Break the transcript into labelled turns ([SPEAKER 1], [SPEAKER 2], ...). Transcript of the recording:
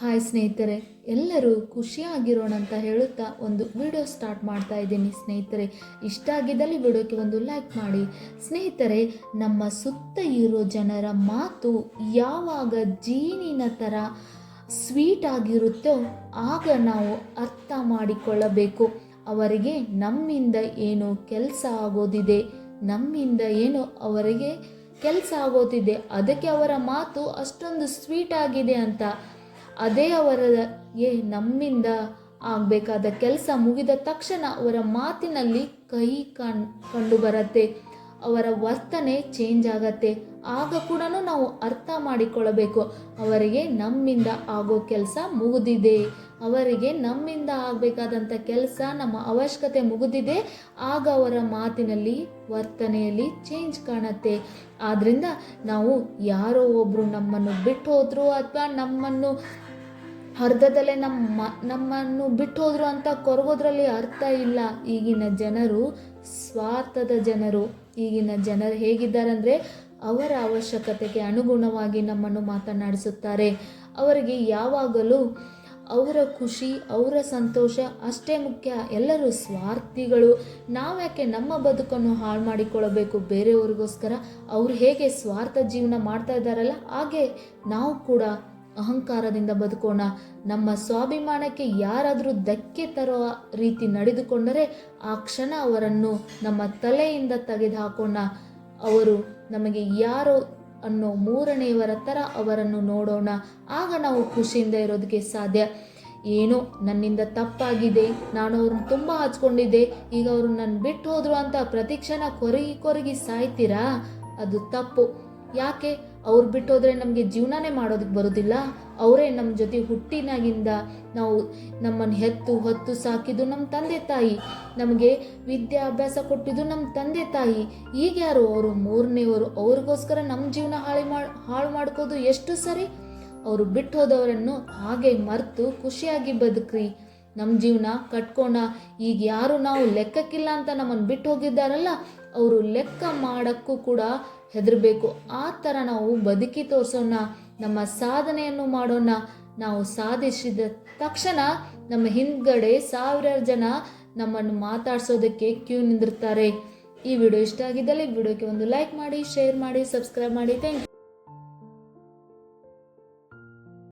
[SPEAKER 1] Hi ಸ್ನೇಹಿತರೆ, ಎಲ್ಲರೂ ಖುಷಿಯಾಗಿರೋಣ ಅಂತ ಹೇಳುತ್ತಾ ಒಂದು ವಿಡಿಯೋ ಸ್ಟಾರ್ಟ್ ಮಾಡ್ತಾ ಇದ್ದೀನಿ ಸ್ನೇಹಿತರೆ. ಇಷ್ಟ ಆಗಿದ್ದಲ್ಲಿ ವಿಡಿಯೋಕ್ಕೆ ಒಂದು ಲೈಕ್ ಮಾಡಿ. ಸ್ನೇಹಿತರೆ, ನಮ್ಮ ಸುತ್ತ ಇರೋ ಜನರ ಮಾತು ಯಾವಾಗ ಜೀನಿನ ಥರ ಸ್ವೀಟ್ ಆಗಿರುತ್ತೋ ಆಗ ನಾವು ಅರ್ಥ ಮಾಡಿಕೊಳ್ಳಬೇಕು. ಅವರಿಗೆ ನಮ್ಮಿಂದ ಏನು ಕೆಲಸ ಆಗೋದಿದೆ, ನಮ್ಮಿಂದ ಏನು ಅವರಿಗೆ ಕೆಲಸ ಆಗೋದಿದೆ, ಅದಕ್ಕೆ ಅವರ ಮಾತು ಅಷ್ಟೊಂದು ಸ್ವೀಟ್ ಆಗಿದೆ ಅಂತ ಅದೇ ಅವರಿಗೆ ನಮ್ಮಿಂದ ಆಗಬೇಕಾದ ಕೆಲಸ ಮುಗಿದ ತಕ್ಷಣ ಅವರ ಮಾತಿನಲ್ಲಿ ಕೈ ಕಣ್, ಕಂಡು ಬರುತ್ತೆ. ಅವರ ವರ್ತನೆ ಚೇಂಜ್ ಆಗತ್ತೆ. ಆಗ ಕೂಡ ನಾವು ಅರ್ಥ ಮಾಡಿಕೊಳ್ಳಬೇಕು. ಅವರಿಗೆ ನಮ್ಮಿಂದ ಆಗೋ ಕೆಲಸ ಮುಗಿದಿದೆ. ಅವರಿಗೆ ನಮ್ಮಿಂದ ಆಗಬೇಕಾದಂಥ ಕೆಲಸ ನಮ್ಮ ಅವಶ್ಯಕತೆ ಮುಗಿದಿದೆ. ಆಗ ಅವರ ಮಾತಿನಲ್ಲಿ, ವರ್ತನೆಯಲ್ಲಿ ಚೇಂಜ್ ಕಾಣುತ್ತೆ. ಆದ್ದರಿಂದ ನಾವು ಯಾರೋ ಒಬ್ಬರು ನಮ್ಮನ್ನು ಬಿಟ್ಟು ಹೋದರು ಅಥವಾ ನಮ್ಮನ್ನು ಅರ್ಧದಲ್ಲೇ ನಮ್ಮ ನಮ್ಮನ್ನು ಬಿಟ್ಟು ಹೋದ್ರು ಅಂತ ಕೊರಗೋದ್ರಲ್ಲಿ ಅರ್ಥ ಇಲ್ಲ. ಈಗಿನ ಜನರು, ಸ್ವಾರ್ಥದ ಜನರು, ಈಗಿನ ಜನರು ಹೇಗಿದ್ದಾರೆ ಅಂದರೆ ಅವರ ಅವಶ್ಯಕತೆಗೆ ಅನುಗುಣವಾಗಿ ನಮ್ಮನ್ನು ಮಾತನಾಡಿಸುತ್ತಾರೆ. ಅವರಿಗೆ ಯಾವಾಗಲೂ ಅವರ ಖುಷಿ, ಅವರ ಸಂತೋಷ ಅಷ್ಟೇ ಮುಖ್ಯ. ಎಲ್ಲರೂ ಸ್ವಾರ್ಥಿಗಳು. ನಾವ್ಯಾಕೆ ನಮ್ಮ ಬದುಕನ್ನು ಹಾಳು ಮಾಡಿಕೊಳ್ಳಬೇಕು? ಬೇರೆಯವ್ರಿಗೋಸ್ಕರ ಅವ್ರು ಹೇಗೆ ಸ್ವಾರ್ಥ ಜೀವನ ಮಾಡ್ತಾ ಇದ್ದಾರಲ್ಲ, ಹಾಗೆ ನಾವು ಕೂಡ ಅಹಂಕಾರದಿಂದ ಬದುಕೋಣ. ನಮ್ಮ ಸ್ವಾಭಿಮಾನಕ್ಕೆ ಯಾರಾದರೂ ಧಕ್ಕೆ ತರೋ ರೀತಿ ನಡೆದುಕೊಂಡರೆ ಆ ಕ್ಷಣ ಅವರನ್ನು ನಮ್ಮ ತಲೆಯಿಂದ ತೆಗೆದು ಹಾಕೋಣ ಅವರು ನಮಗೆ ಯಾರು ಅನ್ನೋ ಮೂರನೆಯವರ ಥರ ಅವರನ್ನು ನೋಡೋಣ. ಆಗ ನಾವು ಖುಷಿಯಿಂದ ಇರೋದಕ್ಕೆ ಸಾಧ್ಯ. ಏನೋ ನನ್ನಿಂದ ತಪ್ಪಾಗಿದೆ, ನಾನು ಅವ್ರನ್ನ ತುಂಬ ಹಚ್ಕೊಂಡಿದ್ದೆ, ಈಗ ಅವರು ನನ್ನ ಬಿಟ್ಟು ಹೋದ್ರು ಅಂತ ಪ್ರತಿಕ್ಷಣ ಕೊರಗಿ ಕೊರಗಿ ಸಾಯ್ತೀರಾ? ಅದು ತಪ್ಪು. ಯಾಕೆ? ಅವ್ರು ಬಿಟ್ಟೋದ್ರೆ ನಮಗೆ ಜೀವನನೇ ಮಾಡೋದಕ್ಕೆ ಬರೋದಿಲ್ಲ. ಅವರೇ ನಮ್ಮ ಜೊತೆ ಹುಟ್ಟಿನಾಗಿಂದ ನಾವು ನಮ್ಮನ್ನು ಹೆತ್ತು, ಹೊತ್ತು ಸಾಕಿದ್ದು ನಮ್ಮ ತಂದೆ ತಾಯಿ. ನಮಗೆ ವಿದ್ಯಾಭ್ಯಾಸ ಕೊಟ್ಟಿದ್ದು ನಮ್ಮ ತಂದೆ ತಾಯಿ. ಈಗ ಯಾರು ಅವರು ಮೂರನೇವರು ಅವ್ರಿಗೋಸ್ಕರ ನಮ್ಮ ಜೀವನ ಹಾಳು ಮಾಡಿ ಹಾಳು ಮಾಡ್ಕೋದು ಎಷ್ಟು ಸರಿ? ಅವರು ಬಿಟ್ಟು ಹೋದವರನ್ನು ಹಾಗೆ ಮರೆತು ಖುಷಿಯಾಗಿ ಬದುಕ್ರಿ. ನಮ್ಮ ಜೀವನ ಕಟ್ಕೋಣ ಈಗ ಯಾರು ನಾವು ಲೆಕ್ಕಕ್ಕಿಲ್ಲ ಅಂತ ನಮ್ಮನ್ನು ಬಿಟ್ಟು ಹೋಗಿದ್ದಾರಲ್ಲ ಅವರು ಲೆಕ್ಕ ಮಾಡೋಕ್ಕೂ ಕೂಡ ಹೆದರಬೇಕು. ಆ ಥರ ನಾವು ಬದುಕಿ ತೋರಿಸೋಣ, ನಮ್ಮ ಸಾಧನೆಯನ್ನು ಮಾಡೋಣ. ನಾವು ಸಾಧಿಸಿದ ತಕ್ಷಣ ನಮ್ಮ ಹಿಂದ್ಗಡೆ ಸಾವಿರಾರು ಜನ ನಮ್ಮನ್ನು ಮಾತಾಡ್ಸೋದಕ್ಕೆ ಕ್ಯೂ ನಿಂದಿರ್ತಾರೆ. ಈ ವಿಡಿಯೋ ಇಷ್ಟ ಆಗಿದ್ದಲ್ಲಿ ವಿಡಿಯೋಕ್ಕೆ ಒಂದು ಲೈಕ್ ಮಾಡಿ, ಶೇರ್ ಮಾಡಿ, ಸಬ್ಸ್ಕ್ರೈಬ್ ಮಾಡಿ. Thank you.